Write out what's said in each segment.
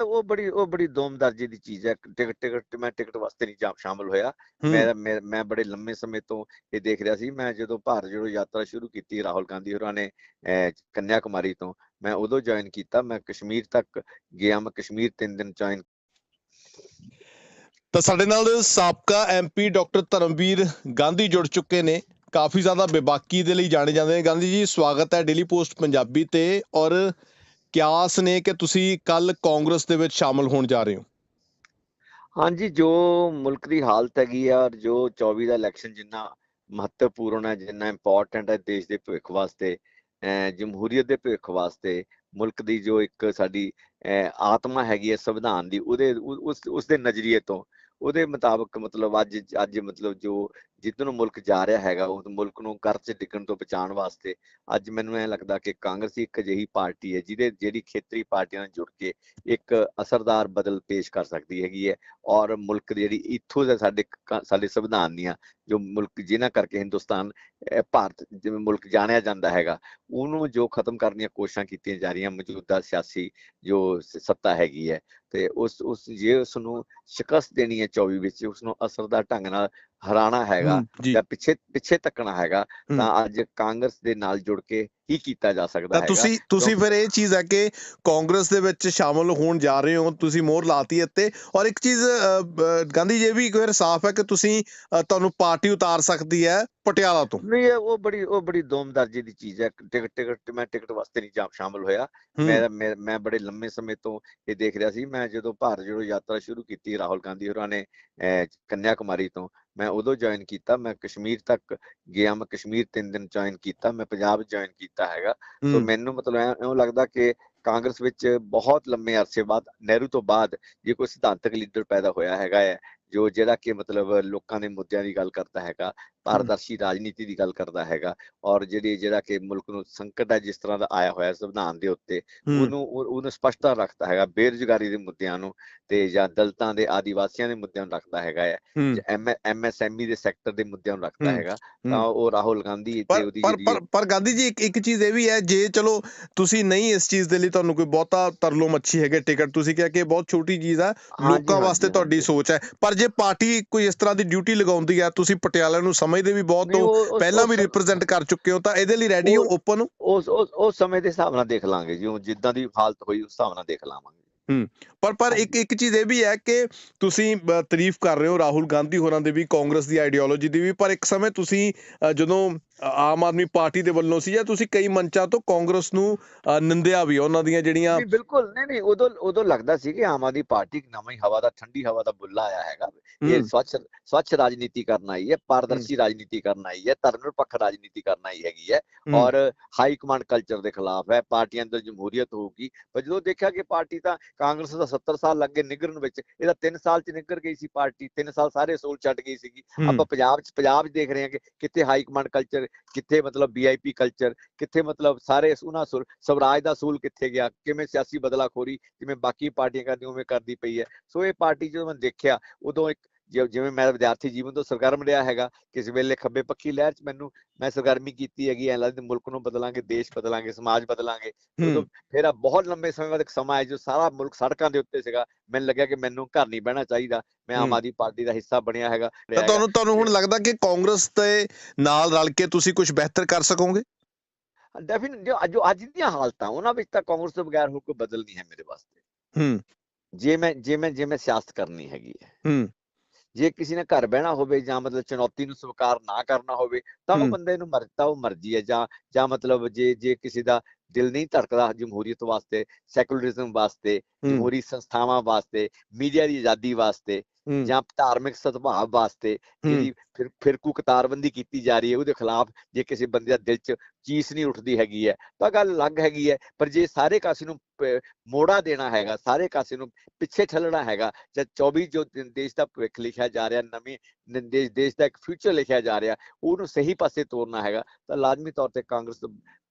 ਉਹ ਬੜੀ ਉਹ ਬੜੀ ਦੋਮ ਦਰਜੇ ਦੀ ਚੀਜ਼ ਹੈ। ਟਿਕਟ ਟਿਕਟ ਮੈਂ ਟਿਕਟ ਵਾਸਤੇ ਨਹੀਂ ਜਾ ਸ਼ਾਮਲ ਹੋਇਆ। ਮੈਂ ਮੈਂ ਬੜੇ ਲੰਮੇ ਸਮੇਂ ਤੋਂ ਇਹ ਦੇਖ ਰਿਹਾ ਸੀ। ਮੈਂ ਜਦੋਂ ਭਾਰਤ ਜੋੜੋ ਯਾਤਰਾ ਸ਼ੁਰੂ ਕੀਤੀ ਰਾਹੁਲ ਗਾਂਧੀ ਹੋਰਾਂ ਨੇ ਕੰਨਿਆ ਕੁਮਾਰੀ ਤੋਂ ਮੈਂ ਉਦੋਂ ਜੁਆਇਨ ਕੀਤਾ। ਮੈਂ ਕਸ਼ਮੀਰ ਤੱਕ ਗਿਆ। ਮੈਂ ਕਸ਼ਮੀਰ ਤਿੰਨ ਦਿਨ ਜੁਆਇਨ ਤਾਂ ਸਾਡੇ ਨਾਲ ਸਾਬਕਾ ਐਮਪੀ ਡਾਕਟਰ ਧਰਮਵੀਰ ਗਾਂਧੀ ਜੁੜ ਚੁੱਕੇ ਨੇ। ਕਾਫੀ ਜ਼ਿਆਦਾ ਬੇਬਾਕੀ ਦੇ ਲਈ ਜਾਣੇ ਜਾਂਦੇ ਨੇ। ਗਾਂਧੀ ਜੀ ਸਵਾਗਤ ਹੈ ਡੇਲੀ ਪੋਸਟ ਪੰਜਾਬੀ ਤੇ ਔਰ ਕਿਆਸ ਨੇ ਕਿ ਤੁਸੀਂ ਕੱਲ ਕਾਂਗਰਸ ਦੇ ਵਿੱਚ ਸ਼ਾਮਲ ਹੋਣ ਜਾ ਰਹੇ ਹੋ? ਹਾਂਜੀ, ਜੋ ਮੁਲਕ ਦੀ ਹਾਲਤ ਹੈਗੀ ਆ ਔਰ ਜੋ 24 ਦਾ ਇਲੈਕਸ਼ਨ ਜਿੰਨਾ ਮਹੱਤਵਪੂਰਨ ਹੈ, ਜਿੰਨਾ ਇੰਪੋਰਟੈਂਟ ਹੈ ਦੇਸ਼ ਦੇ ਭਵਿੱਖ ਵਾਸਤੇ ਜਮਹੂਰੀਅਤ ਦੇ ਭਵਿੱਖ ਵਾਸਤੇ, ਮੁਲਕ ਦੀ ਜੋ ਇੱਕ ਸਾਡੀ ਆਤਮਾ ਹੈਗੀ ਹੈ ਸੰਵਿਧਾਨ ਦੀ, ਉਹਦੇ ਉ- ਉਸ ਉਸ ਦੇ ਨਜ਼ਰੀਏ ਤੋਂ, ਉਹਦੇ ਮੁਤਾਬਕ ਮਤਲਬ ਅੱਜ ਅੱਜ ਮਤਲਬ ਜੋ ਜਿੱਧਰ ਨੂੰ ਮੁਲਕ ਜਾ ਰਿਹਾ ਹੈਗਾ ਉਸ ਮੁਲਕ ਨੂੰ ਕਰਜ਼ 'ਚ ਡਿੱਗਣ ਤੋਂ ਬਚਾਉਣ ਵਾਸਤੇ ਅੱਜ ਮੈਨੂੰ ਐ ਲੱਗਦਾ ਕਿ ਕਾਂਗਰਸ ਇੱਕ ਅਜਿਹੀ ਪਾਰਟੀ ਹੈ ਜਿਹਦੇ, ਜਿਹੜੀ ਖੇਤਰੀ ਪਾਰਟੀਆਂ ਨਾਲ ਜੁੜ ਕੇ ਇੱਕ ਅਸਰਦਾਰ ਬਦਲ ਪੇਸ਼ ਕਰ ਸਕਦੀ ਹੈਗੀ ਹੈ ਔਰ ਮੁਲਕ ਦੀ ਜਿਹੜੀ ਇੱਥੋਂ ਦੇ ਸਾਡੇ ਸਾਡੇ ਸੰਵਿਧਾਨ ਦੀਆਂ ਜੋ ਮੁਲਕ, ਜਿਨ੍ਹਾਂ ਕਰਕੇ ਹਿੰਦੁਸਤਾਨ ਭਾਰਤ ਜਿਵੇਂ ਮੁਲਕ ਜਾਣਿਆ ਜਾਂਦਾ ਹੈਗਾ, ਉਹਨੂੰ ਜੋ ਖਤਮ ਕਰਨ ਦੀਆਂ ਕੋਸ਼ਿਸ਼ਾਂ ਕੀਤੀਆਂ ਜਾ ਰਹੀਆਂ, ਮੌਜੂਦਾ ਸਿਆਸੀ ਜੋ ਸੱਤਾ ਹੈਗੀ ਹੈ ਤੇ ਉਸ ਉਸ, ਜੇ ਉਸ ਨੂੰ ਸ਼ਿਕਸਤ ਦੇਣੀ ਹੈ 24 ਵਿੱਚ ਉਸ ਨੂੰ ਅਸਰਦਾਰ ਢੰਗ ਨਾਲ ਹਰਾਣਾ ਹੈਗਾ ਜੀ ਪਿੱਛੇ ਪਿੱਛੇ ਤੱਕਣਾ ਹੈਗਾ। ਤਾਂ ਅੱਜ ਕਾਂਗਰਸ ਦੇ ਨਾਲ ਜੁੜ ਕੇ ਹੀ ਕੀਤਾ ਜਾ ਸਕਦਾ ਹੈਗਾ। ਤੁਸੀਂ ਤੁਸੀਂ ਫਿਰ ਇਹ ਚੀਜ਼ ਹੈ ਕਿ ਕਾਂਗਰਸ ਦੇ ਵਿੱਚ ਸ਼ਾਮਲ ਹੋਣ ਜਾ ਰਹੇ ਹੋ ਤੁਸੀਂ ਮੋਹਰ ਲਾਤੀ ਇੱਥੇ। ਔਰ ਇੱਕ ਚੀਜ਼ ਗਾਂਧੀ ਜੀ ਵੀ ਇੱਕ ਵਾਰ ਸਾਫ਼ ਹੈ ਕਿ ਤੁਸੀਂ ਤੁਹਾਨੂੰ ਪਾਰਟੀ ਉਤਾਰ ਸਕਦੀ ਹੈ ਪਟਿਆਲਾ ਤੋਂ। ਨਹੀਂ ਇਹ ਉਹ ਬੜੀ ਉਹ ਬੜੀ ਦੋਮ ਦਰਜੇ ਦੀ ਚੀਜ਼ ਹੈ। ਟਿਕਟ ਟਿਕਟ ਮੈਂ ਟਿਕਟ ਵਾਸਤੇ ਨਹੀਂ ਜਾ ਸ਼ਾਮਲ ਹੋਇਆ। ਹੂੰ, ਮੈਂ ਮੈਂ ਬੜੇ ਲੰਮੇ ਸਮੇਂ ਤੋਂ ਇਹ ਦੇਖ ਰਿਹਾ ਸੀ। ਮੈਂ ਜਦੋਂ ਭਾਰਤ ਜੋੜੋ ਯਾਤਰਾ ਸ਼ੁਰੂ ਕੀਤੀ ਰਾਹੁਲ ਗਾਂਧੀ ਹੋਰਾਂ ਨੇ ਕੰਨਿਆ ਕੁਮਾਰੀ ਤੋਂ ਮੈਂ ਉਦੋਂ ਜੁਆਇਨ ਕੀਤਾ। ਮੈਂ ਕਸ਼ਮੀਰ ਤੱਕ ਗਿਆ। ਮੈਂ ਕਸ਼ਮੀਰ ਤਿੰਨ ਦਿਨ ਜੁਆਇਨ ਕੀਤਾ। ਮੈਂ ਪੰਜਾਬ ਜੁਆਇਨ ਕੀਤਾ। ਹੈਗਾ। ਸੋ ਮੈਨੂੰ ਮਤਲਬ ਐਂ ਇਉਂ ਲੱਗਦਾ ਕਿ ਕਾਂਗਰਸ ਵਿੱਚ ਬਹੁਤ ਲੰਮੇ ਅਰਸੇ ਬਾਅਦ ਨਹਿਰੂ ਤੋਂ ਬਾਅਦ ਜੇ ਕੋਈ ਸਿਧਾਂਤਕ ਲੀਡਰ ਪੈਦਾ ਹੋਇਆ ਹੈਗਾ ਹੈ ਜੋ ਜਿਹੜਾ ਕਿ ਮਤਲਬ ਲੋਕਾਂ ਦੇ ਮੁੱਦਿਆਂ ਦੀ ਗੱਲ ਕਰਦਾ ਹੈਗਾ ਪਾਰਦਰਸ਼ੀ ਰਾਜਨੀਤੀ ਦੀ ਗੱਲ ਕਰਦਾ ਹੈਗਾ ਔਰ ਜਿਹੜੀ ਜਿਹੜਾ ਕਿ ਮੁਲਕ ਨੂੰ ਸੰਕਟ ਹੈ ਜਿਸ ਤਰ੍ਹਾਂ ਦਾ ਆਇਆ ਹੋਇਆ ਸੰਵਿਧਾਨ ਦੇ ਉੱਤੇ ਉਹਨੂੰ ਉਹ- ਉਹਨੂੰ ਸਪਸ਼ਟਤਾ ਰੱਖਦਾ ਹੈਗਾ ਬੇਰੁਜ਼ਗਾਰੀ ਦੇ ਮੁੱਦਿਆਂ ਨੂੰ ਤੇ ਜਾਂ ਦਲਤਾਂ ਦੇ ਆਦੀਵਾਸੀਆਂ ਦੇ ਮੁੱਦਿਆਂ ਨੂੰ ਰੱਖਦਾ ਹੈਗਾ ਹੈ। ਐਮਐਸਐਮਈ ਦੇ ਸੈਕਟਰ ਦੇ ਮੁੱਦਿਆਂ ਨੂੰ ਰੱਖਦਾ ਹੈਗਾ। ਤਾਂ ਉਹ ਰਾਹੁਲ ਗਾਂਧੀ ਤੇ ਉਹਦੀ ਪਰ ਪਰ ਪਰ ਗਾਂਧੀ ਜੀ ਇੱਕ ਇੱਕ ਚੀਜ਼ ਇਹ ਵੀ ਹੈ ਜੇ ਚਲੋ ਤੁਸੀਂ ਨਹੀਂ ਇਸ ਚੀਜ਼ ਦੇ ਲਈ ਤੁਹਾਨੂੰ ਕੋਈ ਬਹੁਤਾ ਤਰਲੋ ਮੱਛੀ ਹੈਗੇ ਟਿਕਟ ਤੁਸੀਂ ਕਿਹਾ ਕਿ ਬਹੁਤ ਛੋਟੀ ਚੀਜ਼ ਆ ਲੋਕਾਂ ਵਾਸਤੇ ਤੁਹਾਡੀ। ਸੋਚ ਹੈ ਪਰ ਜੇ ਪਾਰਟੀ ਕੋਈ ਇਸ ਤਰ੍ਹਾਂ ਦੀ ਡਿਊਟੀ ਲਗਾਉਂਦੀ ਹੈ ਤੁਸੀਂ ਪਟਿਆਲਾ ਨੂੰ ਸਮਝਦੇ ਵੀ ਬਹੁਤ ਹੋ ਪਹਿਲਾਂ ਵੀ ਰਿਪਰੈਜ਼ੈਂਟ ਕਰ ਚੁੱਕੇ ਹੋ ਤਾਂ ਇਹਦੇ ਲਈ ਰੈਡੀ ਹੋ ਓਪਨ ਹੋ? ਉਸ ਉਸ ਸਮੇਂ ਦੇ ਹਿਸਾਬ ਨਾਲ ਦੇਖ ਲਾਂਗੇ ਜਿਉਂ ਜਿੱਦਾਂ ਦੀ ਹਾਲਤ ਹੋਈ ਉਸ ਹਿਸਾਬ ਨਾਲ ਦੇਖ ਲਾਵਾਂਗੇ। ਪਰ ਪਰ ਇੱਕ ਇੱਕ ਚੀਜ਼ ਇਹ ਵੀ ਹੈ ਕਿ ਤੁਸੀਂ ਤਾਰੀਫ ਕਰ ਰਹੇ ਹੋ ਰਾਹੁਲ ਗਾਂਧੀ ਹੋਰਾਂ ਦੇ ਵੀ ਕਾਂਗਰਸ ਦੀ ਆਈਡੀਓਲੋਜੀ ਦੀ ਵੀ ਪਰ ਇੱਕ ਸਮੇਂ ਤੁਸੀਂ ਜਦੋਂ ਆਮ ਆਦਮੀ ਪਾਰਟੀ ਦੇ ਵੱਲੋਂ ਸੀ ਜਾਂ ਤੁਸੀਂ ਕਈ ਮੰਚਾਂ ਤੋਂ ਕਾਂਗਰਸ ਨੂੰ ਨਿੰਦਿਆ ਵੀ ਉਹਨਾਂ ਦੀਆਂ ਜਿਹੜੀਆਂ ਨਹੀਂ ਬਿਲਕੁਲ ਨਹੀਂ ਨਹੀਂ ਉਦੋਂ ਉਦੋਂ ਲੱਗਦਾ ਸੀ ਕਿ ਆਮ ਆਦਮੀ ਪਾਰਟੀ ਇੱਕ ਨਵਾਂ ਹਵਾ ਦਾ ਠੰਡੀ ਹਵਾ ਦਾ ਬੁੱਲਾ ਆਇਆ ਹੈਗਾ। ਇਹ ਸਵੱਛ ਸਵੱਛ ਰਾਜਨੀਤੀ ਕਰਨ ਆਈ ਹੈ ਪਾਰਦਰਸ਼ੀ ਰਾਜਨੀਤੀ ਕਰਨ ਆਈ ਹੈ ਧਰਮ ਨਿਰਪੱਖ ਰਾਜਨੀਤੀ ਕਰਨ ਆਈ ਹੈਗੀ ਹੈ ਔਰ ਹਾਈ ਕਮਾਂਡ ਕਲਚਰ ਦੇ ਖਿਲਾਫ ਹੈ ਪਾਰਟੀਆਂ ਅੰਦਰ ਜਮਹੂਰੀਅਤ ਹੋਊਗੀ। ਪਰ ਜਦੋਂ ਦੇਖਿਆ ਕਿ ਪਾਰਟੀ ਤਾਂ ਕਾਂਗਰਸ ਦਾ 70 ਸਾਲ ਲੱਗੇ ਨਿਗਰਨ ਵਿੱਚ ਇਹਦਾ 3 ਸਾਲ ਚ ਨਿਗਰ ਗਈ ਸੀ ਪਾਰਟੀ 3 ਸਾਲ ਸਾਰੇ ਅਸੂਲ ਛੱਡ ਗਈ ਸੀਗੀ। ਆਪਾਂ ਪੰਜਾਬ ਚ ਪੰਜਾਬ ਚ ਦੇਖ ਰਹੇ ਹਾਂ ਕਿ ਕਿੱਥੇ ਹਾਈ ਕਮਾਂਡ ਕਲਚਰ ਕਿੱਥੇ ਮਤਲਬ ਵੀਆਈਪੀ ਕਲਚਰ ਕਿੱਥੇ ਮਤਲਬ ਸਾਰੇ ਉਹਨਾਂ ਸੁਰ, ਸਵਰਾਜ ਦਾ ਸੂਲ ਕਿੱਥੇ ਗਿਆ, ਕਿਵੇਂ ਸਿਆਸੀ ਬਦਲਾਖੋਰੀ ਜਿਵੇਂ ਬਾਕੀ ਪਾਰਟੀਆਂ ਕਰਦੀਆਂ, ਉਵੇਂ ਕਰਦੀ ਪਈ ਹੈ। ਸੋ ਇਹ ਪਾਰਟੀ ਜਦੋਂ ਮੈਂ ਦੇਖਿਆ, ਉਦੋਂ ਇੱਕ ਜਿਵੇਂ ਮੈਂ ਵਿਦਿਆਰਥੀ ਜੀਵਨ ਤੋਂ ਸਰਗਰਮ ਰਿਹਾ ਹੈਗਾ ਕਿਸੇ ਵੇਲੇ ਖੱਬੇ ਪੱਖੀ ਲਹਿਰ ਚ ਮੈਨੂੰ ਮੈਂ ਸਰਗਰਮੀ ਕੀਤੀ ਹੈਗੀ ਐ ਲੱਗਦਾ ਮੁਲਕ ਨੂੰ ਬਦਲਾਂਗੇ ਦੇਸ਼ ਬਦਲਾਂਗੇ ਸਮਾਜ ਬਦਲਾਂਗੇ। ਉਦੋਂ ਫਿਰ ਆ ਬਹੁਤ ਲੰਬੇ ਸਮੇਂ ਬਾਅਦ ਇੱਕ ਸਮਾਂ ਆਇਆ ਜੋ ਸਾਰਾ ਮੁਲਕ ਸੜਕਾਂ ਦੇ ਉੱਤੇ ਸੀਗਾ। ਮੈਨੂੰ ਲੱਗਿਆ ਕਿ ਮੈਨੂੰ ਘਰ ਨਹੀਂ ਬਹਿਣਾ ਚਾਹੀਦਾ। ਮੈਂ ਆਮ। ਆਦਮੀ ਪਾਰਟੀ ਦਾ ਹਿੱਸਾ ਬਣਿਆ ਹੈਗਾ ਤਾਂ। ਤੁਹਾਨੂੰ ਤੁਹਾਨੂੰ ਹੁਣ ਲੱਗਦਾ ਕਿ ਕਾਂਗਰਸ ਦੇ ਨਾਲ ਰਲ ਕੇ ਤੁਸੀਂ ਕੁਝ ਬਿਹਤਰ ਕਰ ਸਕੋਗੇ? ਡੈਫੀਨਿਟ ਜੋ ਜੋ ਅੱਜ ਦੀਆਂ ਹਾਲਤਾਂ ਉਹਨਾਂ ਵਿੱਚ ਤਾਂ ਕਾਂਗਰਸ ਤੋਂ ਬਗੈਰ ਹੋਰ ਕੋਈ ਬਦਲ ਨਹੀਂ ਹੈ ਮੇਰੇ ਵਾਸਤੇ। ਹੂੰ। ਜੇ ਮੈਂ ਜੇ ਮੈਂ ਜੇ ਮੈਂ ਸਿਆਸਤ ਕਰਨੀ ਹੈਗੀ ਹੈ। ਹੂੰ। ਜੇ ਕਿਸੇ ਨੇ ਘਰ ਬਹਿਣਾ ਹੋਵੇ ਜਾਂ ਮਤਲਬ ਚੁਣੌਤੀ ਨੂੰ ਸਵੀਕਾਰ ਨਾ ਕਰਨਾ ਹੋਵੇ ਤਾਂ ਉਹ। ਬੰਦੇ ਨੂੰ ਮਰਜ਼ੀ ਉਹ ਮਰਜ਼ੀ ਹੈ ਜਾਂ ਜਾਂ ਮਤਲਬ ਜੇ ਜੇ ਕਿਸੇ ਦਾ ਦਿਲ ਨਹੀਂ ਧੜਕਦਾ ਜਮਹੂਰੀਅਤ ਵਾਸਤੇ ਸੈਕੂਲਰਿਜ਼ਮ ਵਾਸਤੇ ਜਮਹੂਰੀ ਸੰਸਥਾਵਾਂ ਵਾਸਤੇ ਮੀਡੀਆ ਦੀ ਆਜ਼ਾਦੀ ਵਾਸਤੇ ਜਾਂ ਧਾਰਮਿਕ ਸਦਭਾਵ ਵਾਸਤੇ ਜਿਹੜੀ ਫਿਰ ਫਿਰਕੂ ਕਤਾਰਬੰਦੀ ਕੀਤੀ ਜਾ ਰਹੀ ਹੈ ਉਹਦੇ ਖਿਲਾਫ ਜੇ ਕਿਸੇ ਬੰਦੇ ਦਾ ਦਿਲ 'ਚ ਚੀਸ ਨਹੀਂ ਉੱਠਦੀ ਹੈਗੀ ਹੈ ਤਾਂ ਗੱਲ ਅਲੱਗ ਹੈਗੀ ਹੈ ਪਰ ਜੇ ਸਾਰੇ ਕਾਸੇ ਨੂੰ ਮੋੜਾ ਦੇਣਾ ਹੈਗਾ ਸਾਰੇ ਕਾਸੇ ਨੂੰ ਪਿੱਛੇ ਠੱਲਣਾ ਹੈਗਾ ਜਾਂ 24 ਜੋ ਦੇਸ਼ ਦਾ ਭਵਿੱਖ ਲਿਖਿਆ ਜਾ ਰਿਹਾ ਨਵੀਂ ਦੇਸ਼ ਦੇਸ਼ ਦਾ ਇੱਕ ਫਿਊਚਰ ਲਿਖਿਆ ਜਾ ਰਿਹਾ ਉਹਨੂੰ ਸਹੀ ਪਾਸੇ ਤੋਰਨਾ ਹੈਗਾ ਤਾਂ ਲਾਜ਼ਮੀ ਤੌਰ ਤੇ ਕਾਂਗਰਸ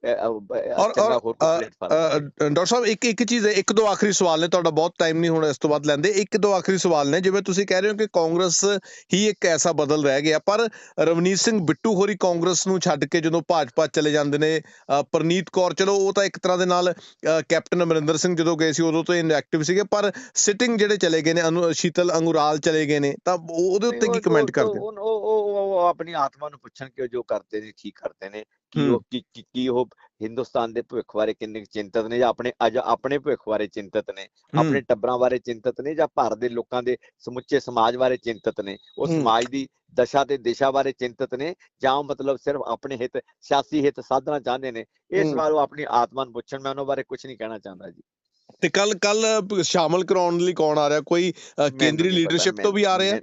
ਔਰ ਡਾਕਟਰ ਸਾਹਿਬ ਇੱਕ ਇੱਕ ਚੀਜ਼ ਹੈ ਇੱਕ ਦੋ ਆਖਰੀ ਸਵਾਲ ਨੇ ਤੁਹਾਡਾ ਬਹੁਤ ਟਾਈਮ ਨਹੀਂ ਹੋਣਾ ਇਸ ਤੋਂ ਬਾਅਦ ਲੈਂਦੇ। ਇੱਕ ਦੋ ਆਖਰੀ ਸਵਾਲ ਨੇ ਜਿਵੇਂ ਤੁਸੀਂ ਕਹਿ ਰਹੇ ਹੋ ਕਿ ਕਾਂਗਰਸ ਹੀ ਇੱਕ ਐਸਾ ਬਦਲ ਰਹਿ ਗਿਆ ਪਰ ਰਵਨੀਤ ਸਿੰਘ ਬਿੱਟੂ ਹੋਰੀ ਕਾਂਗਰਸ ਨੂੰ ਛੱਡ ਕੇ ਜਦੋਂ ਭਾਜਪਾ ਚਲੇ ਜਾਂਦੇ ਨੇ ਪ੍ਰਨੀਤ ਕੌਰ ਚਲੋ ਉਹ ਤਾਂ ਇੱਕ ਤਰ੍ਹਾਂ ਦੇ ਨਾਲ ਕੈਪਟਨ ਅਮਰਿੰਦਰ ਸਿੰਘ ਜਦੋਂ ਗਏ ਸੀ ਉਦੋਂ ਤੋਂ ਇਨਐਕਟਿਵ ਸੀਗੇ ਪਰ ਸਿਟਿੰਗ ਜਿਹੜੇ ਚਲੇ ਗਏ ਨੇ ਸ਼ੀਤਲ ਅੰਗੁਰਾਲ ਚਲੇ ਗਏ ਨੇ ਤਾਂ ਉਹ- ਉਹਦੇ ਉੱਤੇ ਕੀ ਕਮੈਂਟ ਕਰਦੇ ਹੋ ਉਹ ਉਹ ਉਹ- ਉਹ ਆਪਣੀ ਆਤਮਾ ਨੂੰ ਪੁੱਛਣ ਕਿ ਉਹ ਜੋ ਕਰਦੇ ਨੇ ਠੀਕ ਕਰਦੇ ਨੇ ਕੀ। ਉਹ ਕੀ ਕੀ- ਉਹ ਹਿੰਦੁਸਤਾਨ ਦੇ ਭਵਿੱਖ ਬਾਰੇ ਕਿੰਨੇ ਚਿੰਤਤ ਨੇ ਜਾਂ ਆਪਣੇ ਅੱਜ ਆਪਣੇ ਭਵਿੱਖ ਬਾਰੇ ਚਿੰਤਤ ਨੇ? ਆਪਣੇ ਟੱਬਰਾਂ ਬਾਰੇ ਚਿੰਤਤ ਨੇ ਜਾਂ ਭਾਰਤ ਦੇ ਲੋਕਾਂ ਦੇ ਸਮੁੱਚੇ ਸਮਾਜ ਬਾਰੇ ਚਿੰਤਤ ਨੇ? ਉਹ। ਸਮਾਜ ਦੀ ਦਸ਼ਾ ਤੇ ਦਿਸ਼ਾ ਬਾਰੇ ਚਿੰਤਤ ਨੇ ਜਾਂ ਮਤਲਬ ਸਿਰਫ ਆਪਣੇ ਹਿੱਤ ਸਿਆਸੀ ਹਿੱਤ ਸਾਧਣਾ ਚਾਹੁੰਦੇ ਨੇ? ਇਹ ਹੂੰ। ਸਵਾਲ ਉਹ ਆਪਣੀ ਆਤਮਾ ਨੂੰ ਪੁੱਛਣ ਮੈਂ ਉਹਨਾਂ ਬਾਰੇ ਕੁਝ ਨਹੀਂ ਕਹਿਣਾ ਚਾਹੁੰਦਾ ਜੀ। ਤੇ ਕੱਲ ਕੱਲ ਸ਼ਾਮਲ ਕਰਾਉਣ ਲਈ ਕੌਣ ਆ ਰਿਹਾ? ਕੋਈ ਕੇਂਦਰੀ ਲੀਡਰਸ਼ਿਪ ਤੋਂ ਵੀ ਆ ਰਹੇ?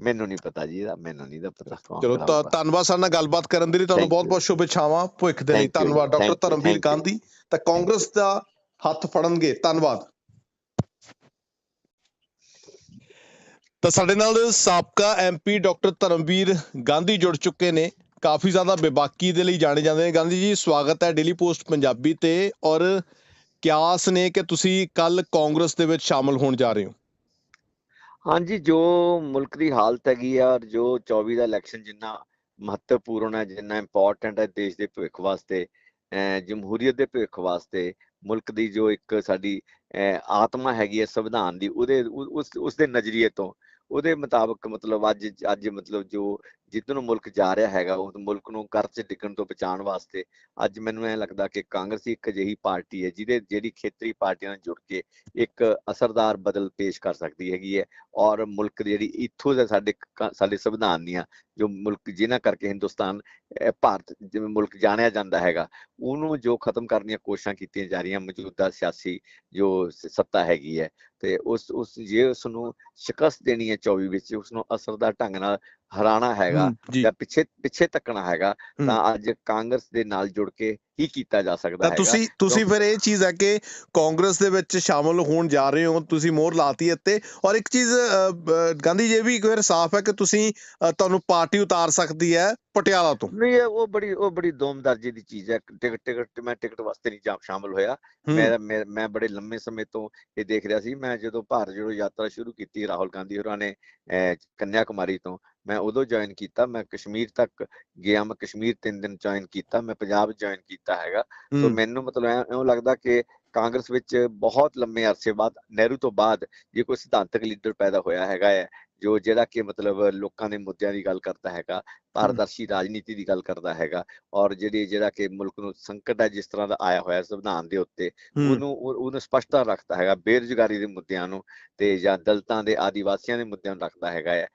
ਮੈਨੂੰ- ਨਹੀਂ ਪਤਾ ਜੀ ਇਹਦਾ ਮੈਨੂੰ ਨਹੀਂ ਦਾ ਪਤਾ ਚਲੋ। ਧੰਨਵਾਦ ਸਾਡੇ ਨਾਲ ਗੱਲਬਾਤ ਕਰਨ ਦੇ ਲਈ ਤੁਹਾਨੂੰ. ਬਹੁਤ ਬਹੁਤ ਸ਼ੁਭੇਛਾਵਾਂ ਭਵਿੱਖ ਦੇ ਲਈ। ਧੰਨਵਾਦ ਡਾਕਟਰ ਧਰਮਵੀਰ. ਗਾਂਧੀ ਤਾਂ ਕਾਂਗਰਸ ਦਾ ਹੱਥ ਫੜਨਗੇ। ਧੰਨਵਾਦ। ਤਾਂ ਸਾਡੇ ਨਾਲ ਸਾਬਕਾ ਐਮਪੀ ਡਾਕਟਰ ਧਰਮਵੀਰ ਗਾਂਧੀ ਜੁੜ ਚੁੱਕੇ ਨੇ। ਕਾਫੀ ਜ਼ਿਆਦਾ ਬੇਬਾਕੀ ਦੇ ਲਈ ਜਾਣੇ ਜਾਂਦੇ ਨੇ। ਗਾਂਧੀ ਜੀ ਸਵਾਗਤ ਹੈ ਡੇਲੀ ਪੋਸਟ ਪੰਜਾਬੀ ਤੇ। ਔਰ ਕਿਆਸ ਨੇ ਕਿ ਤੁਸੀਂ ਕੱਲ ਕਾਂਗਰਸ ਦੇ ਵਿੱਚ ਸ਼ਾਮਲ ਹੋਣ ਜਾ ਰਹੇ ਹੋ। ਹਾਂਜੀ, ਜੋ ਮੁਲਕ ਦੀ ਹਾਲਤ ਹੈਗੀ ਆ ਔਰ ਜੋ 24 ਦਾ ਇਲੈਕਸ਼ਨ ਜਿੰਨਾ ਮਹੱਤਵਪੂਰਨ ਹੈ, ਜਿੰਨਾ ਇੰਪੋਰਟੈਂਟ ਹੈ ਦੇਸ਼ ਦੇ ਭਵਿੱਖ ਵਾਸਤੇ, ਅਹ ਜਮਹੂਰੀਅਤ ਦੇ ਭਵਿੱਖ ਵਾਸਤੇ, ਮੁਲਕ ਦੀ ਜੋ ਇੱਕ ਸਾਡੀ ਆਤਮਾ ਹੈਗੀ ਹੈ, ਸੰਵਿਧਾਨ ਦੀ, ਉਹਦੇ, ਉ- ਉਸ ਉਸ ਦੇ ਨਜ਼ਰੀਏ ਤੋਂ, ਉਹਦੇ ਮੁਤਾਬਕ ਮਤਲਬ ਅੱਜ ਅੱਜ ਮਤਲਬ ਜੋ ਜਿੱਧਰ ਨੂੰ ਮੁਲਕ ਜਾ ਰਿਹਾ ਹੈਗਾ, ਉਹ ਮੁਲਕ ਨੂੰ ਕਰਜ਼ 'ਚ ਡਿੱਗਣ ਤੋਂ ਬਚਾਉਣ ਵਾਸਤੇ ਅੱਜ ਮੈਨੂੰ ਐ ਲੱਗਦਾ ਕਿ ਕਾਂਗਰਸ ਇੱਕ ਅਜਿਹੀ ਪਾਰਟੀ ਹੈ, ਜਿਹਦੇ, ਜਿਹੜੀ ਖੇਤਰੀ ਪਾਰਟੀਆਂ ਨਾਲ ਜੁੜ ਕੇ ਇੱਕ ਅਸਰਦਾਰ ਬਦਲ ਪੇਸ਼ ਕਰ ਸਕਦੀ ਹੈਗੀ ਹੈ ਔਰ ਮੁਲਕ ਜਿਹੜੀ ਇੱਥੋਂ ਦੇ ਸਾਡੇ ਸਾਡੇ ਸੰਵਿਧਾਨ ਦੀਆਂ ਜੋ ਮੁਲਕ, ਜਿਨ੍ਹਾਂ ਕਰਕੇ ਹਿੰਦੁਸਤਾਨ ਭਾਰਤ ਜਿਵੇਂ ਮੁਲਕ ਜਾਣਿਆ ਜਾਂਦਾ ਹੈਗਾ, ਉਹਨੂੰ ਜੋ ਖਤਮ ਕਰਨ ਦੀਆਂ ਕੋਸ਼ਿਸ਼ਾਂ ਕੀਤੀਆਂ ਜਾ ਰਹੀਆਂ, ਮੌਜੂਦਾ ਸਿਆਸੀ ਜੋ ਸੱਤਾ ਹੈਗੀ ਹੈ, ਤੇ ਉਸ ਉਸ, ਜੇ ਉਸ ਨੂੰ ਸ਼ਿਕਸਤ ਦੇਣੀ ਹੈ 24 ਵਿੱਚ ਉਸ ਨੂੰ ਅਸਰਦਾਰ ਢੰਗ ਨਾਲ ਹਰਾਣਾ ਹੈਗਾ ਹੂੰ, ਜੀ। ਪਿੱਛੇ ਪਿੱਛੇ ਤੱਕਣਾ ਹੈਗਾ ਹੂੰ। ਤਾਂ ਅੱਜ ਕਾਂਗਰਸ ਦੇ ਨਾਲ ਜੁੜ ਕੇ ਹੀ ਕੀਤਾ ਜਾ ਸਕਦਾ ਹੈਗਾ। ਤੁਸੀਂ ਤੁਸੀਂ ਫਿਰ ਇਹ ਚੀਜ਼ ਹੈ ਕਿ ਕਾਂਗਰਸ ਦੇ ਵਿੱਚ ਸ਼ਾਮਲ ਹੋਣ ਜਾ ਰਹੇ ਹੋ ਤੁਸੀਂ ਮੋਹਰ ਲਾਤੀ ਇੱਥੇ। ਔਰ ਇੱਕ ਚੀਜ਼ ਗਾਂਧੀ ਜੀ ਵੀ ਇੱਕ ਵਾਰ ਸਾਫ਼ ਹੈ ਕਿ ਤੁਸੀਂ ਤੁਹਾਨੂੰ ਪਾਰਟੀ ਉਤਾਰ ਸਕਦੀ ਹੈ ਪਟਿਆਲਾ ਤੋਂ। ਨਹੀਂ ਉਹ ਬੜੀ ਉਹ ਬੜੀ ਦੋਮ ਦਰਜੇ ਦੀ ਚੀਜ਼ ਹੈ। ਟਿਕਟ ਟਿਕਟ ਮੈਂ ਟਿਕਟ ਵਾਸਤੇ ਨਹੀਂ ਜਾ ਸ਼ਾਮਲ ਹੋਇਆ। ਹੂੰ, ਮੈਂ ਮੈਂ ਬੜੇ ਲੰਮੇ ਸਮੇਂ ਤੋਂ ਇਹ ਦੇਖ ਰਿਹਾ ਸੀ। ਮੈਂ ਜਦੋਂ ਭਾਰਤ ਜੋੜੋ ਯਾਤਰਾ ਸ਼ੁਰੂ ਕੀਤੀ ਰਾਹੁਲ ਗਾਂਧੀ ਹੋਰਾਂ ਨੇ ਕੰਨਿਆ ਕੁਮਾਰੀ ਤੋਂ ਮੈਂ ਉਦੋਂ ਜੁਆਇਨ ਕੀਤਾ ਮੈਂ ਕਸ਼ਮੀਰ ਤੱਕ ਗਿਆ ਮੈਂ ਕਸ਼ਮੀਰ ਤਿੰਨ ਦਿਨ ਜੁਆਇਨ ਕੀਤਾ ਮੈਂ ਪੰਜਾਬ ਜੁਆਇਨ ਕੀਤਾ ਹੈਗਾ। ਸੋ ਮੈਨੂੰ ਮਤਲਬ ਐਂ ਲੱਗਦਾ ਕਿ ਕਾਂਗਰਸ ਵਿੱਚ ਬਹੁਤ ਲੰਮੇ ਅਰਸੇ ਬਾਅਦ ਨਹਿਰੂ ਤੋਂ ਬਾਅਦ ਜੇ ਕੋਈ ਸਿਧਾਂਤਕ ਲੀਡਰ ਪੈਦਾ ਹੋਇਆ ਹੈਗਾ ਹੈ ਜੋ ਜਿਹੜਾ ਕਿ ਮਤਲਬ ਲੋਕਾਂ ਦੇ ਮੁੱਦਿਆਂ ਦੀ ਗੱਲ ਕਰਦਾ ਹੈਗਾ ਪਾਰਦਰਸ਼ੀ ਰਾਜਨੀਤੀ ਦੀ ਗੱਲ ਕਰਦਾ ਹੈਗਾ ਔਰ ਜਿਹੜੀ ਜਿਹੜਾ ਕਿ ਮੁਲਕ ਨੂੰ ਸੰਕਟ ਹੈ ਜਿਸ ਤਰ੍ਹਾਂ ਦਾ ਆਇਆ ਹੋਇਆ ਸੰਵਿਧਾਨ ਦੇ ਉੱਤੇ ਉਹਨੂੰ ਉਹ- ਉਹਨੂੰ ਸਪਸ਼ਟਤਾ ਰੱਖਦਾ ਹੈਗਾ ਬੇਰੁਜ਼ਗਾਰੀ ਦੇ ਮੁੱਦਿਆਂ ਨੂੰ ਤੇ ਜਾਂ ਦਲਤਾਂ ਦੇ ਆਦੀਵਾਸੀਆਂ ਦੇ ਮੁੱਦਿਆਂ ਨੂੰ ਰੱਖਦਾ ਹੈਗਾ ਹੈ।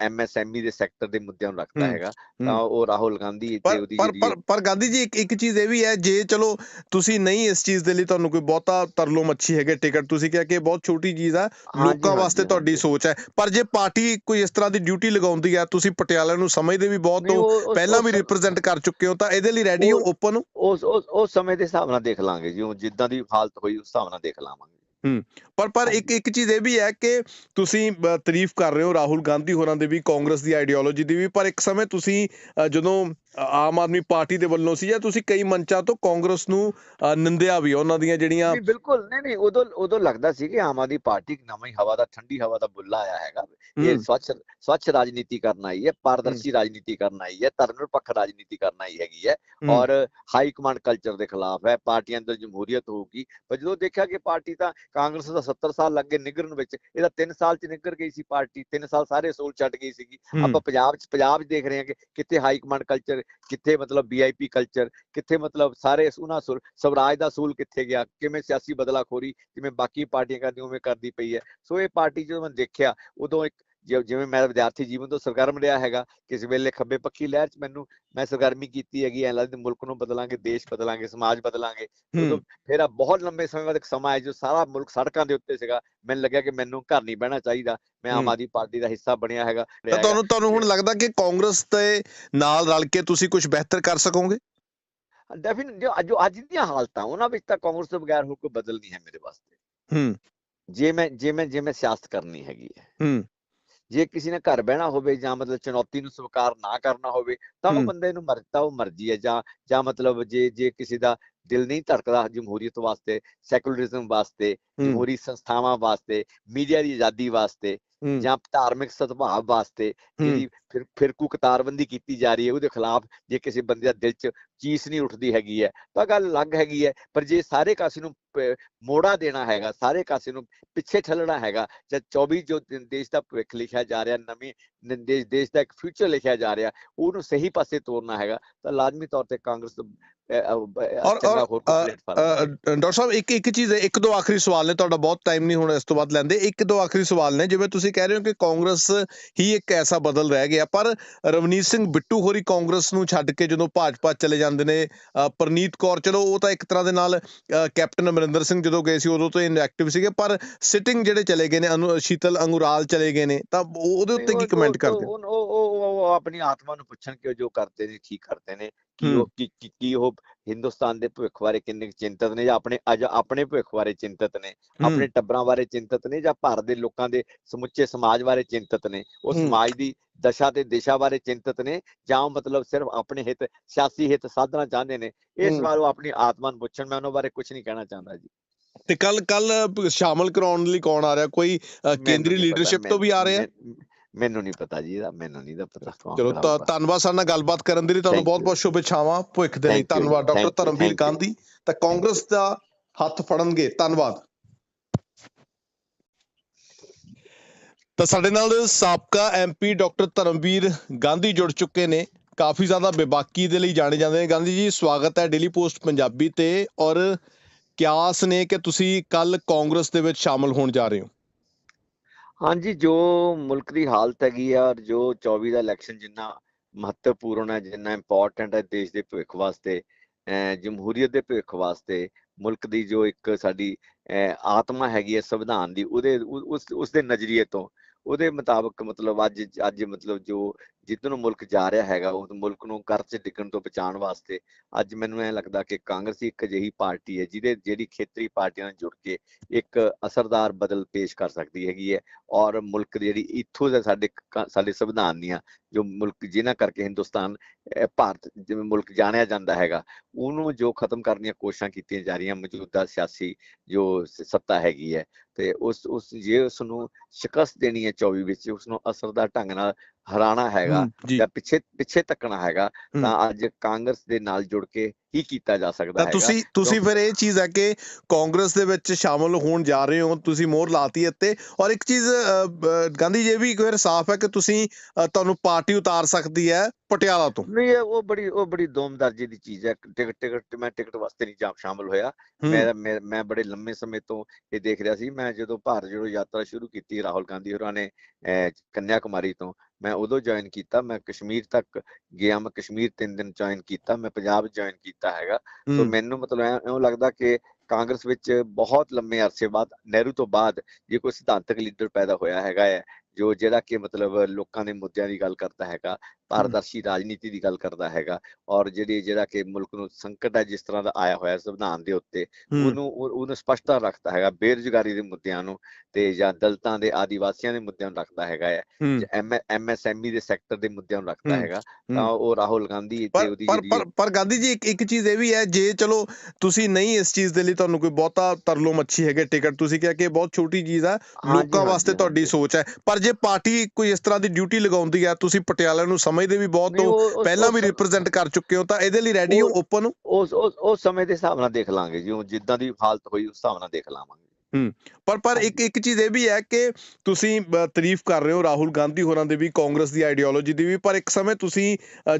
ਐਮਐਸਐਮਈ ਦੇ ਸੈਕਟਰ ਦੇ ਮੁੱਦਿਆਂ ਨੂੰ ਰੱਖਦਾ ਹੈਗਾ। ਤਾਂ ਉਹ ਰਾਹੁਲ ਗਾਂਧੀ ਤੇ ਉਹਦੀ ਪਰ ਜਿਹੜੀ ਪਰ ਪਰ ਗਾਂਧੀ ਜੀ ਇੱਕ ਇੱਕ ਚੀਜ਼ ਇਹ ਵੀ ਹੈ ਜੇ ਚਲੋ ਤੁਸੀਂ ਨਹੀਂ ਇਸ ਚੀਜ਼ ਦੇ ਲਈ ਤੁਹਾਨੂੰ ਕੋਈ ਬਹੁਤਾ ਤਰਲੋ ਮੱਛੀ ਹੈਗੇ ਟਿਕਟ ਤੁਸੀਂ ਕਿਹਾ ਕਿ ਬਹੁਤ ਛੋਟੀ ਚੀਜ਼ ਆ ਲੋਕਾਂ ਵਾਸਤੇ ਤੁਹਾਡੀ। ਸੋਚ ਹੈ ਪਰ ਜੇ ਪਾਰਟੀ ਕੋਈ ਇਸ ਤਰ੍ਹਾਂ ਦੀ ਡਿਊਟੀ ਲਗਾਉਂਦੀ ਹੈ ਤੁਸੀਂ ਪਟਿਆਲਾ ਨੂੰ ਸਮਝਦੇ ਵੀ ਬਹੁਤ ਹੋ ਪਹਿਲਾਂ ਵੀ ਰਿਪਰੈਜ਼ੈਂਟ ਕਰ ਚੁੱਕੇ ਹੋ ਤਾਂ ਇਹਦੇ ਲਈ ਰੈਡੀ ਹੋ ਓਪਨ ਹੋ? ਉਸ ਉਸ ਉਸ ਸਮੇਂ ਦੇ ਹਿਸਾਬ ਨਾਲ ਦੇਖ ਲਾਂਗੇ ਜਿਉਂ ਜਿੱਦਾਂ ਦੀ ਹਾਲਤ ਹੋਈ ਉਸ ਹਿਸਾਬ ਨਾਲ ਦੇਖ ਲਾਵਾਂਗੇ। ਪਰ ਪਰ ਇੱਕ ਇੱਕ ਚੀਜ਼ ਇਹ ਵੀ ਹੈ ਕਿ ਤੁਸੀਂ ਤਾਰੀਫ ਕਰ ਰਹੇ ਹੋ ਰਾਹੁਲ ਗਾਂਧੀ ਹੋਰਾਂ ਦੇ ਵੀ ਕਾਂਗਰਸ ਦੀ ਆਈਡੀਓਲੋਜੀ ਦੀ ਵੀ ਪਰ ਇੱਕ ਸਮੇਂ ਤੁਸੀਂ ਜਦੋਂ ਆਮ ਆਦਮੀ ਪਾਰਟੀ ਦੇ ਵੱਲੋਂ ਸੀ ਜਾਂ ਤੁਸੀਂ ਕਈ ਮੰਚਾਂ ਤੋਂ ਕਾਂਗਰਸ ਨੂੰ ਨਿੰਦਿਆ ਵੀ ਉਹਨਾਂ ਦੀਆਂ ਜਿਹੜੀਆਂ ਨਹੀਂ ਬਿਲਕੁਲ। ਨਹੀਂ ਨਹੀਂ ਉਦੋਂ ਉਦੋਂ ਲੱਗਦਾ ਸੀ ਕਿ ਆਮ ਆਦਮੀ ਪਾਰਟੀ ਇੱਕ ਨਵੀਂ ਹਵਾ ਦਾ ਠੰਡੀ ਹਵਾ ਦਾ ਬੁੱਲਾ ਆਇਆ ਹੈਗਾ। ਇਹ ਸਵੱਛ ਸਵੱਛ ਰਾਜਨੀਤੀ ਕਰਨ ਆਈ ਹੈ ਪਾਰਦਰਸ਼ੀ ਰਾਜਨੀਤੀ ਕਰਨ ਆਈ ਹੈ ਧਰਮ ਨਿਰਪੱਖ ਰਾਜਨੀਤੀ ਕਰਨ ਆਈ ਹੈਗੀ ਹੈ ਔਰ ਹਾਈ ਕਮਾਂਡ ਕਲਚਰ ਦੇ ਖਿਲਾਫ ਹੈ ਪਾਰਟੀਆਂ ਅੰਦਰ ਜਮਹੂਰੀਅਤ ਹੋਊਗੀ। ਪਰ ਜਦੋਂ ਦੇਖਿਆ ਕਿ ਪਾਰਟੀ ਤਾਂ ਕਾਂਗਰਸ ਦਾ 70 ਸਾਲ ਲੱਗੇ ਨਿਗਰਨ ਵਿੱਚ ਇਹਦਾ 3 ਸਾਲ ਚ ਨਿਗਰ ਗਈ ਸੀ ਪਾਰਟੀ 3 ਸਾਲ ਸਾਰੇ ਅਸੂਲ ਛੱਡ ਗਈ ਸੀਗੀ। ਆਪਾਂ ਪੰਜਾਬ ਚ ਪੰਜਾਬ ਚ ਦੇਖ ਰਹੇ ਹਾਂ ਕਿ ਕਿੱਥੇ ਹਾਈ ਕਮਾਂਡ ਕਲਚਰ ਕਿੱਥੇ ਮਤਲਬ ਵੀਆਈਪੀ ਕਲਚਰ ਕਿੱਥੇ ਮਤਲਬ ਸਾਰੇ ਉਹਨਾਂ ਸੁਰ, ਸਵਰਾਜ ਦਾ ਸੂਲ ਕਿੱਥੇ ਗਿਆ, ਕਿਵੇਂ ਸਿਆਸੀ ਬਦਲਾਖੋਰੀ ਜਿਵੇਂ ਬਾਕੀ ਪਾਰਟੀਆਂ ਕਰਦੀਆਂ, ਉਵੇਂ ਕਰਦੀ ਪਈ ਹੈ। ਸੋ ਇਹ ਪਾਰਟੀ ਜਦੋਂ ਮੈਂ ਦੇਖਿਆ, ਉਦੋਂ ਇੱਕ ਜਿਵੇਂ ਮੈਂ ਵਿਦਿਆਰਥੀ ਜੀਵਨ ਤੋਂ ਸਰਗਰਮ ਰਿਹਾ ਹੈਗਾ ਕਿਸੇ ਵੇਲੇ ਖੱਬੇ ਪੱਖੀ ਲਹਿਰ ਚ ਮੈਨੂੰ ਮੈਂ ਸਰਗਰਮੀ ਕੀਤੀ ਹੈਗੀ ਐ ਲੱਗਦਾ ਮੁਲਕ ਨੂੰ ਬਦਲਾਂਗੇ ਦੇਸ਼ ਬਦਲਾਂਗੇ ਸਮਾਜ ਬਦਲਾਂਗੇ। ਉਦੋਂ ਫਿਰ ਆ ਬਹੁਤ ਲੰਬੇ ਸਮੇਂ ਬਾਅਦ ਇੱਕ ਸਮਾਂ ਆਇਆ ਜੋ ਸਾਰਾ ਮੁਲਕ ਸੜਕਾਂ ਦੇ ਉੱਤੇ ਸੀਗਾ। ਮੈਨੂੰ ਲੱਗਿਆ ਕਿ ਮੈਨੂੰ ਘਰ ਨਹੀਂ ਬਹਿਣਾ ਚਾਹੀਦਾ। ਮੈਂ ਆਮ। ਆਦਮੀ ਪਾਰਟੀ ਦਾ ਹਿੱਸਾ ਬਣਿਆ ਹੈਗਾ ਤਾਂ ਤੁਹਾਨੂੰ ਤੁਹਾਨੂੰ ਹੁਣ ਲੱਗਦਾ ਕਿ ਕਾਂਗਰਸ ਦੇ ਨਾਲ ਰਲ ਕੇ ਤੁਸੀਂ ਕੁਝ ਬਿਹਤਰ ਕਰ ਸਕੋਗੇ? ਡੈਫੀਨਿਟ ਜੋ ਜੋ ਅੱਜ ਦੀਆਂ ਹਾਲਤਾਂ ਉਹਨਾਂ ਵਿੱਚ ਤਾਂ ਕਾਂਗਰਸ ਤੋਂ ਬਗੈਰ ਹੋਰ ਕੋਈ ਬਦਲ ਨਹੀਂ ਹੈ ਮੇਰੇ ਵਾਸਤੇ। ਹੂੰ। ਜੇ ਮੈਂ ਜੇ ਮੈਂ ਜੇ ਮੈਂ ਸਿਆਸਤ ਕਰਨੀ ਹੈਗੀ ਹੈ। ਹੂੰ। ਜੇ ਕਿਸੇ ਨੇ ਘਰ ਬਹਿਣਾ ਹੋਵੇ ਜਾਂ ਮਤਲਬ ਚੁਣੌਤੀ ਨੂੰ ਸਵੀਕਾਰ ਨਾ ਕਰਨਾ ਹੋਵੇ ਤਾਂ ਉਹ। ਬੰਦੇ ਨੂੰ ਮਰਜ਼ੀ ਉਹ ਮਰਜ਼ੀ ਹੈ ਜਾਂ ਜਾਂ ਮਤਲਬ ਜੇ ਜੇ ਕਿਸੇ ਦਾ ਦਿਲ ਨਹੀਂ ਧੜਕਦਾ ਜਮਹੂਰੀਅਤ ਵਾਸਤੇ ਸੈਕੂਲਰਿਜ਼ਮ ਵਾਸਤੇ ਜਮਹੂਰੀ ਸੰਸਥਾਵਾਂ ਵਾਸਤੇ ਮੀਡੀਆ ਦੀ ਆਜ਼ਾਦੀ ਵਾਸਤੇ ਜਾਂ ਧਾਰਮਿਕ ਸਦਭਾਵ ਵਾਸਤੇ ਜਿਹੜੀ ਫਿਰ ਫਿਰਕੂ ਕਤਾਰਬੰਦੀ ਕੀਤੀ ਜਾ ਰਹੀ ਹੈ ਉਹਦੇ ਖਿਲਾਫ ਜੇ ਕਿਸੇ ਬੰਦੇ ਦਾ ਦਿਲ 'ਚ ਚੀਸ ਨਹੀਂ ਉੱਠਦੀ ਹੈਗੀ ਹੈ ਤਾਂ ਗੱਲ ਅਲੱਗ ਹੈਗੀ ਹੈ ਪਰ ਜੇ ਸਾਰੇ ਕਾਸੇ ਨੂੰ ਮੋੜਾ ਦੇਣਾ ਹੈਗਾ ਸਾਰੇ ਕਾਸੇ ਨੂੰ ਪਿੱਛੇ ਠੱਲਣਾ ਹੈਗਾ ਜਾਂ 24 ਜੋ ਦੇਸ਼ ਦਾ ਭਵਿੱਖ ਲਿਖਿਆ ਜਾ ਰਿਹਾ ਨਵੀਂ ਦੇਸ਼ ਦੇਸ਼ ਦਾ ਇੱਕ ਫਿਊਚਰ ਲਿਖਿਆ ਜਾ ਰਿਹਾ ਉਹਨੂੰ ਸਹੀ ਪਾਸੇ ਤੋਰਨਾ ਹੈਗਾ ਤਾਂ ਲਾਜ਼ਮੀ ਤੌਰ ਤੇ ਕਾਂਗਰਸ ਔਰ ਡਾਕਟਰ ਸਾਹਿਬ ਇੱਕ ਇੱਕ ਚੀਜ਼ ਹੈ ਇੱਕ ਦੋ ਆਖਰੀ ਸਵਾਲ ਨੇ ਤੁਹਾਡਾ ਬਹੁਤ ਟਾਈਮ ਨਹੀਂ ਹੋਣਾ ਇਸ ਤੋਂ ਬਾਅਦ ਲੈਂਦੇ। ਇੱਕ ਦੋ ਆਖਰੀ ਸਵਾਲ ਨੇ ਜਿਵੇਂ ਤੁਸੀਂ ਕਹਿ ਰਹੇ ਹੋ ਕਿ ਕਾਂਗਰਸ ਹੀ ਇੱਕ ਐਸਾ ਬਦਲ ਰਹਿ ਗਿਆ ਪਰ ਰਵਨੀਤ ਸਿੰਘ ਬਿੱਟੂ ਹੋਰੀ ਕਾਂਗਰਸ ਨੂੰ ਛੱਡ ਕੇ ਜਦੋਂ ਭਾਜਪਾ ਚਲੇ ਜਾਂਦੇ ਨੇ ਪ੍ਰਨੀਤ ਕੌਰ ਚਲੋ ਉਹ ਤਾਂ ਇੱਕ ਤਰ੍ਹਾਂ ਦੇ ਨਾਲ ਕੈਪਟਨ ਅਮਰਿੰਦਰ ਸਿੰਘ ਜਦੋਂ ਗਏ ਸੀ ਉਦੋਂ ਤੋਂ ਇਨਐਕਟਿਵ ਸੀਗੇ ਪਰ ਸਿਟਿੰਗ ਜਿਹੜੇ ਚਲੇ ਗਏ ਨੇ ਸ਼ੀਤਲ ਅੰਗੁਰਾਲ ਚਲੇ ਗਏ ਨੇ ਤਾਂ ਉਹ- ਉਹਦੇ ਉੱਤੇ ਕੀ ਕਮੈਂਟ ਕਰਦੇ ਹੋ? ਉਹ ਉਹ ਉਹ- ਆਪਣੀ ਆਤਮਾ ਨੂੰ ਪੁੱਛਣ ਕਿ ਉਹ ਜੋ ਕਰਦੇ ਨੇ ਠੀਕ ਕਰਦੇ ਨੇ ਕੀ। ਉਹ ਕੀ ਉਹ ਹਿੰਦੁਸਤਾਨ ਦੇ ਭਵਿੱਖ ਬਾਰੇ ਕਿੰਨੇ ਚਿੰਤਤ ਨੇ ਜਾਂ ਆਪਣੇ ਅੱਜ ਆਪਣੇ ਭਵਿੱਖ ਬਾਰੇ ਚਿੰਤਤ ਨੇ ਆਪਣੇ ਟੱਬਰਾਂ ਬਾਰੇ ਚਿੰਤਤ ਨੇ ਜਾਂ ਭਾਰਤ ਦੇ ਲੋਕਾਂ ਦੇ ਸਮੁੱਚੇ ਸਮਾਜ ਬਾਰੇ ਚਿੰਤਤ ਨੇ ਉਹ। ਸਮਾਜ ਦੀ ਦਸ਼ਾ ਤੇ ਦਿਸ਼ਾ ਬਾਰੇ ਚਿੰਤਤ ਨੇ ਜਾਂ ਮਤਲਬ ਸਿਰਫ ਆਪਣੇ ਹਿੱਤ ਸਿਆਸੀ ਹਿੱਤ ਸਾਧਣਾ ਚਾਹੁੰਦੇ ਨੇ ਇਹ ਹੂੰ। ਸਵਾਲ ਉਹ ਆਪਣੀ ਆਤਮਾ ਨੂੰ ਪੁੱਛਣ ਮੈਂ ਉਹਨਾਂ ਬਾਰੇ ਕੁਝ ਨਹੀਂ ਕਹਿਣਾ ਚਾਹੁੰਦਾ ਜੀ ਤੇ ਕੱਲ ਕੱਲ ਸ਼ਾਮਲ ਕਰਾਉਣ ਲਈ ਕੌਣ ਆ ਰਿਹਾ ਕੋਈ ਕੇਂਦਰੀ ਲੀਡਰਸ਼ਿਪ ਤੋਂ ਵੀ ਆ ਰਿਹਾ ਮੈਨੂੰ- ਨਹੀਂ ਪਤਾ ਜੀ ਇਹਦਾ ਮੈਨੂੰ ਨਹੀਂ ਦਾ ਪਤਾ ਚਲੋ ਧੰਨਵਾਦ ਸਾਡੇ ਨਾਲ ਗੱਲਬਾਤ ਕਰਨ ਦੇ ਲਈ ਤੁਹਾਨੂੰ. ਬਹੁਤ ਬਹੁਤ ਸ਼ੁਭੇਛਾਵਾਂ ਭਵਿੱਖ ਦੇ ਲਈ। ਧੰਨਵਾਦ ਡਾਕਟਰ ਧਰਮਵੀਰ. ਗਾਂਧੀ ਤਾਂ ਕਾਂਗਰਸ ਦਾ ਹੱਥ ਫੜਨਗੇ। ਧੰਨਵਾਦ। ਤਾਂ ਸਾਡੇ ਨਾਲ ਸਾਬਕਾ ਐਮਪੀ ਡਾਕਟਰ ਧਰਮਵੀਰ ਗਾਂਧੀ ਜੁੜ ਚੁੱਕੇ ਨੇ। ਕਾਫੀ ਜ਼ਿਆਦਾ ਬੇਬਾਕੀ ਦੇ ਲਈ ਜਾਣੇ ਜਾਂਦੇ ਨੇ। ਗਾਂਧੀ ਜੀ ਸਵਾਗਤ ਹੈ ਡੇਲੀ ਪੋਸਟ ਪੰਜਾਬੀ ਤੇ। ਔਰ ਕਿਆਸ ਨੇ ਕਿ ਤੁਸੀਂ ਕੱਲ ਕਾਂਗਰਸ ਦੇ ਵਿੱਚ ਸ਼ਾਮਲ ਹੋਣ ਜਾ ਰਹੇ ਹੋ। ਹਾਂਜੀ, ਜੋ ਮੁਲਕ ਦੀ ਹਾਲਤ ਹੈਗੀ ਆ ਔਰ ਜੋ 24 ਦਾ ਇਲੈਕਸ਼ਨ ਜਿੰਨਾ ਮਹੱਤਵਪੂਰਨ ਹੈ, ਜਿੰਨਾ ਇੰਪੋਰਟੈਂਟ ਹੈ ਦੇਸ਼ ਦੇ ਭਵਿੱਖ ਵਾਸਤੇ, ਅਹ ਜਮਹੂਰੀਅਤ ਦੇ ਭਵਿੱਖ ਵਾਸਤੇ, ਮੁਲਕ ਦੀ ਜੋ ਇੱਕ ਸਾਡੀ, ਅਹ ਆਤਮਾ ਹੈਗੀ ਹੈ ਸੰਵਿਧਾਨ ਦੀ, ਉਹਦੇ ਉ- ਉਸ ਉਸ ਦੇ ਨਜ਼ਰੀਏ ਤੋਂ ਉਹਦੇ ਮੁਤਾਬਕ ਮਤਲਬ ਅੱਜ ਅੱਜ ਮਤਲਬ ਜੋ ਜਿੱਧਰ ਨੂੰ ਮੁਲਕ ਜਾ ਰਿਹਾ ਹੈਗਾ, ਉਹ ਮੁਲਕ ਨੂੰ ਕਰਜ਼ ਡਿੱਗਣ ਤੋਂ ਬਚਾਉਣ ਵਾਸਤੇ ਅੱਜ ਮੈਨੂੰ ਐ ਲੱਗਦਾ ਕਿ ਕਾਂਗਰਸ ਇੱਕ ਅਜਿਹੀ ਪਾਰਟੀ ਹੈ ਜਿਹਦੇ, ਜਿਹੜੀ ਖੇਤਰੀ ਪਾਰਟੀਆਂ ਨਾਲ ਜੁੜ ਕੇ ਇੱਕ ਅਸਰਦਾਰ ਬਦਲ ਪੇਸ਼ ਕਰ ਸਕਦੀ ਹੈਗੀ ਹੈ ਔਰ ਮੁਲਕ ਦੀ ਜਿਹੜੀ ਇੱਥੋਂ ਦੇ ਸਾਡੇ ਸਾਡੇ ਸੰਵਿਧਾਨ ਦੀਆਂ ਜੋ ਮੁਲਕ, ਜਿਨ੍ਹਾਂ ਕਰਕੇ ਹਿੰਦੁਸਤਾਨ ਭਾਰਤ ਜਿਵੇਂ ਮੁਲਕ ਜਾਣਿਆ ਜਾਂਦਾ ਹੈਗਾ, ਉਹਨੂੰ ਜੋ ਖਤਮ ਕਰਨ ਦੀਆਂ ਕੋਸ਼ਿਸ਼ਾਂ ਕੀਤੀਆਂ ਜਾ ਰਹੀਆਂ ਮੌਜੂਦਾ ਸਿਆਸੀ ਜੋ ਸੱਤਾ ਹੈਗੀ ਹੈ ਤੇ ਉਸ ਉਸ ਜੇ ਉਸ ਨੂੰ ਸ਼ਿਕਸਤ ਦੇਣੀ ਹੈ 24 ਵਿੱਚ ਉਸ ਨੂੰ ਅਸਰਦਾਰ ਢੰਗ ਨਾਲ ਹਰਾਣਾ ਹੈਗਾ ਹੂੰ, ਜੀ। ਪਿੱਛੇ ਪਿੱਛੇ ਤੱਕਣਾ ਹੈਗਾ ਹੂੰ। ਤਾਂ ਅੱਜ ਕਾਂਗਰਸ ਦੇ ਨਾਲ ਜੁੜ ਕੇ ਹੀ ਕੀਤਾ ਜਾ ਸਕਦਾ ਹੈਗਾ। ਤੁਸੀਂ ਤੁਸੀਂ ਫਿਰ ਇਹ ਚੀਜ਼ ਹੈ ਕਿ ਕਾਂਗਰਸ ਦੇ ਵਿੱਚ ਸ਼ਾਮਲ ਹੋਣ ਜਾ ਰਹੇ ਹੋ ਤੁਸੀਂ ਮੋਹਰ ਲਾਤੀ ਇੱਥੇ। ਔਰ ਇੱਕ ਚੀਜ਼ ਗਾਂਧੀ ਜੀ ਵੀ ਇੱਕ ਵਾਰ ਸਾਫ਼ ਹੈ ਕਿ ਤੁਸੀਂ ਤੁਹਾਨੂੰ ਪਾਰਟੀ ਉਤਾਰ ਸਕਦੀ ਹੈ ਪਟਿਆਲਾ ਤੋਂ। ਨਹੀਂ ਉਹ ਬੜੀ ਉਹ ਬੜੀ ਦੋਮਦਰਜੀ ਦੀ ਚੀਜ਼ ਹੈ। ਟਿਕਟ ਟਿਕਟ ਮੈਂ ਟਿਕਟ ਵਾਸਤੇ ਨਹੀਂ ਜਾ ਸ਼ਾਮਲ ਹੋਇਆ। ਹੂੰ, ਮੈਂ ਮੈਂ ਬੜੇ ਲੰਮੇ ਸਮੇਂ ਤੋਂ ਇਹ ਦੇਖ ਰਿਹਾ ਸੀ। ਮੈਂ ਜਦੋਂ ਭਾਰਤ ਜੋੜੋ ਯਾਤਰਾ ਸ਼ੁਰੂ ਕੀਤੀ ਰਾਹੁਲ ਗਾਂਧੀ ਹੋਰਾਂ ਨੇ ਕੰਨਿਆ ਕੁਮਾਰੀ ਤੋਂ ਮੈਂ ਉਦੋਂ ਜੁਆਇਨ ਕੀਤਾ ਮੈਂ ਕਸ਼ਮੀਰ ਤੱਕ ਗਿਆ ਮੈਂ ਕਸ਼ਮੀਰ ਤਿੰਨ ਦਿਨ ਜੁਆਇਨ ਕੀਤਾ ਮੈਂ ਪੰਜਾਬ ਜੁਆਇਨ ਕੀਤਾ ਹੈਗਾ। ਸੋ ਮੈਨੂੰ ਮਤਲਬ ਐਂ ਲੱਗਦਾ ਕਿ ਕਾਂਗਰਸ ਵਿੱਚ ਬਹੁਤ ਲੰਮੇ ਅਰਸੇ ਬਾਅਦ ਨਹਿਰੂ ਤੋਂ ਬਾਅਦ ਜੇ ਕੋਈ ਸਿਧਾਂਤਕ ਲੀਡਰ ਪੈਦਾ ਹੋਇਆ ਹੈਗਾ ਹੈ ਜੋ ਜਿਹੜਾ ਕਿ ਮਤਲਬ ਲੋਕਾਂ ਦੇ ਮੁੱਦਿਆਂ ਦੀ ਗੱਲ ਕਰਦਾ ਹੈਗਾ ਪਾਰਦਰਸ਼ੀ ਰਾਜਨੀਤੀ ਦੀ ਗੱਲ ਕਰਦਾ ਹੈਗਾ ਔਰ ਜਿਹੜੀ ਜਿਹੜਾ ਕਿ ਮੁਲਕ ਨੂੰ ਸੰਕਟ ਹੈ ਜਿਸ ਤਰ੍ਹਾਂ ਦਾ ਆਇਆ ਹੋਇਆ ਸੰਵਿਧਾਨ ਦੇ ਉੱਤੇ ਉਹਨੂੰ ਉਹ- ਉਹਨੂੰ ਸਪਸ਼ਟਤਾ ਰੱਖਦਾ ਹੈਗਾ ਬੇਰੁਜ਼ਗਾਰੀ ਦੇ ਮੁੱਦਿਆਂ ਨੂੰ ਤੇ ਜਾਂ ਦਲਤਾਂ ਦੇ ਆਦੀਵਾਸੀਆਂ ਦੇ ਮੁੱਦਿਆਂ ਨੂੰ ਰੱਖਦਾ ਹੈਗਾ ਹੈ। ਐਮਐਸਐਮਈ ਦੇ ਸੈਕਟਰ ਦੇ ਮੁੱਦਿਆਂ ਨੂੰ ਰੱਖਦਾ ਹੈਗਾ। ਤਾਂ ਉਹ ਰਾਹੁਲ ਗਾਂਧੀ ਤੇ ਉਹਦੀ ਪਰ ਜਿਹੜੀ ਪਰ ਪਰ ਗਾਂਧੀ ਜੀ ਇੱਕ ਇੱਕ ਚੀਜ਼ ਇਹ ਵੀ ਹੈ ਜੇ ਚਲੋ ਤੁਸੀਂ ਨਹੀਂ ਇਸ ਚੀਜ਼ ਦੇ ਲਈ ਤੁਹਾਨੂੰ ਕੋਈ ਬਹੁਤਾ ਤਰਲੋ ਮੱਛੀ ਹੈਗੇ ਟਿਕਟ ਤੁਸੀਂ ਕਿਹਾ ਕਿ ਬਹੁਤ ਛੋਟੀ ਚੀਜ਼ ਆ ਲੋਕਾਂ ਵਾਸਤੇ ਤੁਹਾਡੀ। ਸੋਚ ਹੈ ਪਰ ਜੇ ਪਾਰਟੀ ਕੋਈ ਇਸ ਤਰ੍ਹਾਂ ਦੀ ਡਿਊਟੀ ਲਗਾਉਂਦੀ ਹੈ ਤੁਸੀਂ ਪਟਿਆਲਾ ਨੂੰ ਸਮਝਦੇ ਵੀ ਬਹੁਤ ਹੋ ਪਹਿਲਾਂ ਵੀ ਰਿਪਰੈਜ਼ੈਂਟ ਕਰ ਚੁੱਕੇ ਹੋ ਤਾਂ ਇਹਦੇ ਲਈ ਰੈਡੀ ਹੋ ਓਪਨ ਹੋ? ਉਸ ਉਸ ਉਸ ਸਮੇਂ ਦੇ ਹਿਸਾਬ ਨਾਲ ਦੇਖ ਲਾਂਗੇ ਜਿਉਂ ਜਿੱਦਾਂ ਦੀ ਹਾਲਤ ਹੋਈ ਉਸ ਹਿਸਾਬ ਨਾਲ ਦੇਖ ਲਾਵਾਂਗੇ। ਪਰ ਪਰ ਇੱਕ ਇੱਕ ਚੀਜ਼ ਇਹ ਵੀ ਹੈ ਕਿ ਤੁਸੀਂ ਤਾਰੀਫ ਕਰ ਰਹੇ ਹੋ ਰਾਹੁਲ ਗਾਂਧੀ ਹੋਰਾਂ ਦੇ ਵੀ ਕਾਂਗਰਸ ਦੀ ਆਈਡੀਓਲੋਜੀ ਦੀ ਵੀ ਪਰ ਇੱਕ ਸਮੇਂ ਤੁਸੀਂ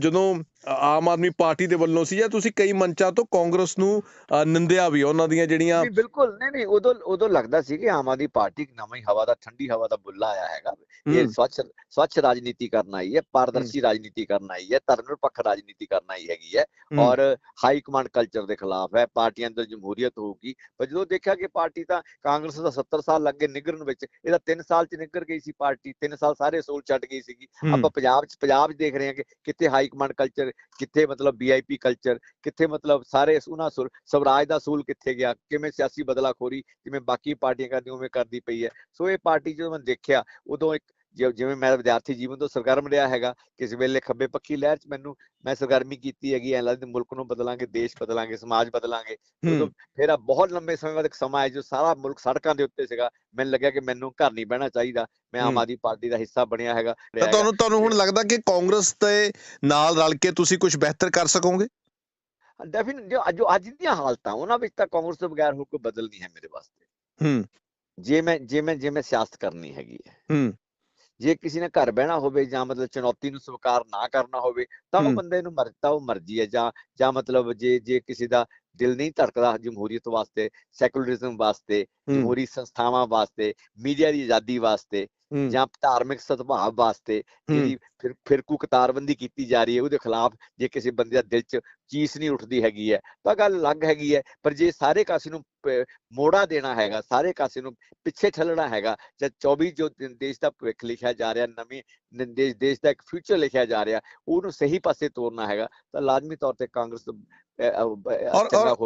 ਜਦੋਂ ਆਮ ਆਦਮੀ ਪਾਰਟੀ ਦੇ ਵੱਲੋਂ ਸੀ ਜਾਂ ਤੁਸੀਂ ਕਈ ਮੰਚਾਂ ਤੋਂ ਕਾਂਗਰਸ ਨੂੰ ਨਿੰਦਿਆ ਵੀ ਉਹਨਾਂ ਦੀਆਂ ਜਿਹੜੀਆਂ ਨਹੀਂ ਬਿਲਕੁਲ। ਨਹੀਂ ਨਹੀਂ ਉਦੋਂ ਉਦੋਂ ਲੱਗਦਾ ਸੀ ਕਿ ਆਮ ਆਦਮੀ ਪਾਰਟੀ ਇੱਕ ਨਵੀਂ ਹਵਾ ਦਾ ਠੰਡੀ ਹਵਾ ਦਾ ਬੁੱਲਾ ਆਇਆ ਹੈਗਾ ਇਹ ਸਵੱਛ ਸਵੱਛ ਰਾਜਨੀਤੀ ਕਰਨ ਆਈ ਹੈ ਪਾਰਦਰਸ਼ੀ ਰਾਜਨੀਤੀ ਕਰਨ ਆਈ ਹੈ ਧਰਮ ਨਿਰਪੱਖ ਰਾਜਨੀਤੀ ਕਰਨ ਆਈ ਹੈਗੀ ਹੈ ਔਰ ਹਾਈ ਕਮਾਂਡ ਕਲਚਰ ਦੇ ਖਿਲਾਫ ਹੈ ਪਾਰਟੀਆਂ ਅੰਦਰ ਜਮਹੂਰੀਅਤ ਹੋਊਗੀ। ਪਰ ਜਦੋਂ ਦੇਖਿਆ ਕਿ ਪਾਰਟੀ ਤਾਂ ਕਾਂਗਰਸ ਦਾ 70 ਸਾਲ ਲੱਗੇ ਨਿਗਰਨ ਵਿੱਚ ਇਹਦਾ 3 ਸਾਲ ਚ ਨਿਗਰ ਗਈ ਸੀ ਪਾਰਟੀ 3 ਸਾਲ ਸਾਰੇ ਅਸੂਲ ਛੱਡ ਗਈ ਸੀਗੀ। ਆਪਾਂ ਪੰਜਾਬ ਚ ਪੰਜਾਬ ਚ ਦੇਖ ਰਹੇ ਹਾਂ ਕਿ ਕਿੱਥੇ ਹਾਈ ਕਮਾਂਡ ਕਲਚਰ ਕਿੱਥੇ ਮਤਲਬ ਵੀਆਈਪੀ ਕਲਚਰ ਕਿੱਥੇ ਮਤਲਬ ਸਾਰੇ ਉਹਨਾਂ ਸੁਰ, ਸਵਰਾਜ ਦਾ ਸੂਲ ਕਿੱਥੇ ਗਿਆ, ਕਿਵੇਂ ਸਿਆਸੀ ਬਦਲਾਖੋਰੀ ਜਿਵੇਂ ਬਾਕੀ ਪਾਰਟੀਆਂ ਕਰਦੀ ਉਵੇਂ ਕਰਦੀ ਪਈ ਹੈ। ਸੋ ਇਹ ਪਾਰਟੀ ਜਦੋਂ ਮੈਂ ਦੇਖਿਆ, ਉਦੋਂ ਇੱਕ ਜਿਵੇਂ ਮੈਂ ਵਿਦਿਆਰਥੀ ਜੀਵਨ ਤੋਂ ਸਰਗਰਮ ਰਿਹਾ ਹੈਗਾ ਕਿਸੇ ਵੇਲੇ ਖੱਬੇ ਪੱਖੀ ਲਹਿਰ 'ਚ ਮੈਨੂੰ ਮੈਂ ਸਰਗਰਮੀ ਕੀਤੀ ਹੈਗੀ ਐ ਲੱਗਦਾ ਮੁਲਕ ਨੂੰ ਬਦਲਾਂਗੇ ਦੇਸ਼ ਬਦਲਾਂਗੇ ਸਮਾਜ ਬਦਲਾਂਗੇ। ਉਦੋਂ ਫਿਰ ਆ ਬਹੁਤ ਲੰਬੇ ਸਮੇਂ ਬਾਅਦ ਇੱਕ ਸਮਾਂ ਆਇਆ ਜੋ ਸਾਰਾ ਮੁਲਕ ਸੜਕਾਂ ਦੇ ਉੱਤੇ ਸੀਗਾ। ਮੈਨੂੰ ਲੱਗਿਆ ਕਿ ਮੈਨੂੰ ਘਰ ਨਹੀਂ ਬਹਿਣਾ ਚਾਹੀਦਾ। ਮੈਂ ਆਮ। ਆਦਮੀ ਪਾਰਟੀ ਦਾ ਹਿੱਸਾ ਬਣਿਆ ਹੈਗਾ ਤਾਂ ਤੁਹਾਨੂੰ ਤੁਹਾਨੂੰ ਹੁਣ ਲੱਗਦਾ ਕਿ ਕਾਂਗਰਸ ਦੇ ਨਾਲ ਰਲ ਕੇ ਤੁਸੀਂ ਕੁਝ ਬਿਹਤਰ ਕਰ ਸਕੋਗੇ? ਡੈਫੀਨਿਟ ਜੋ ਜੋ ਅੱਜ ਦੀਆਂ ਹਾਲਤਾਂ ਉਹਨਾਂ ਵਿੱਚ ਤਾਂ ਕਾਂਗਰਸ ਤੋਂ ਬਗੈਰ ਹੋਰ ਕੋਈ ਬਦਲ ਨਹੀਂ ਹੈ ਮੇਰੇ ਵਾਸਤੇ। ਹੂੰ। ਜੇ ਮੈਂ ਜੇ ਮੈਂ ਜੇ ਮੈਂ ਸਿਆਸਤ ਕਰਨੀ ਹੈਗੀ ਹੈ। ਹੂੰ। ਜੇ ਕਿਸੇ ਨੇ ਘਰ ਬਹਿਣਾ ਹੋਵੇ ਜਾਂ ਮਤਲਬ ਚੁਣੌਤੀ ਨੂੰ ਸਵੀਕਾਰ ਨਾ ਕਰਨਾ ਹੋਵੇ ਤਾਂ ਉਹ। ਬੰਦੇ ਨੂੰ ਮਰਦਾ ਉਹ ਮਰਜ਼ੀ ਹੈ ਜਾਂ ਜਾਂ ਮਤਲਬ ਜੇ ਜੇ ਕਿਸੇ ਦਾ ਦਿਲ ਨਹੀਂ ਧੜਕਦਾ ਜਮਹੂਰੀਅਤ ਵਾਸਤੇ ਸੈਕੂਲਰਿਜ਼ਮ ਵਾਸਤੇ ਜਮਹੂਰੀ ਸੰਸਥਾਵਾਂ ਵਾਸਤੇ ਮੀਡੀਆ ਦੀ ਆਜ਼ਾਦੀ ਵਾਸਤੇ ਜਾਂ ਧਾਰਮਿਕ ਸਦਭਾਵ ਵਾਸਤੇ ਜਿਹੜੀ ਫਿਰ ਫਿਰਕੂ ਕਤਾਰਬੰਦੀ ਕੀਤੀ ਜਾ ਰਹੀ ਹੈ ਉਹਦੇ ਖਿਲਾਫ ਜੇ ਕਿਸੇ ਬੰਦੇ ਦਾ ਦਿਲ 'ਚ ਚੀਸ ਨਹੀਂ ਉੱਠਦੀ ਹੈਗੀ ਹੈ ਤਾਂ ਗੱਲ ਅਲੱਗ ਹੈਗੀ ਹੈ ਪਰ ਜੇ ਸਾਰੇ ਕਾਸੇ ਨੂੰ ਮੋੜਾ ਦੇਣਾ ਹੈਗਾ ਸਾਰੇ ਕਾਸੇ ਨੂੰ ਪਿੱਛੇ ਠੱਲਣਾ ਹੈਗਾ ਜਾਂ 24 ਜੋ ਦੇਸ਼ ਦਾ ਭਵਿੱਖ ਲਿਖਿਆ ਜਾ ਰਿਹਾ ਨਵੀਂ ਦੇਸ਼ ਦੇਸ਼ ਦਾ ਇੱਕ ਫਿਊਚਰ ਲਿਖਿਆ ਜਾ ਰਿਹਾ ਉਹਨੂੰ ਸਹੀ ਪਾਸੇ ਤੋਰਨਾ ਹੈਗਾ ਤਾਂ ਲਾਜ਼ਮੀ ਤੌਰ ਤੇ ਕਾਂਗਰਸ ਤੋਂ, ਅਹ, ਅਹ, ਅਹ, ਔਰ- ਚੰਗਾ ਔਰ- ਹੋਰ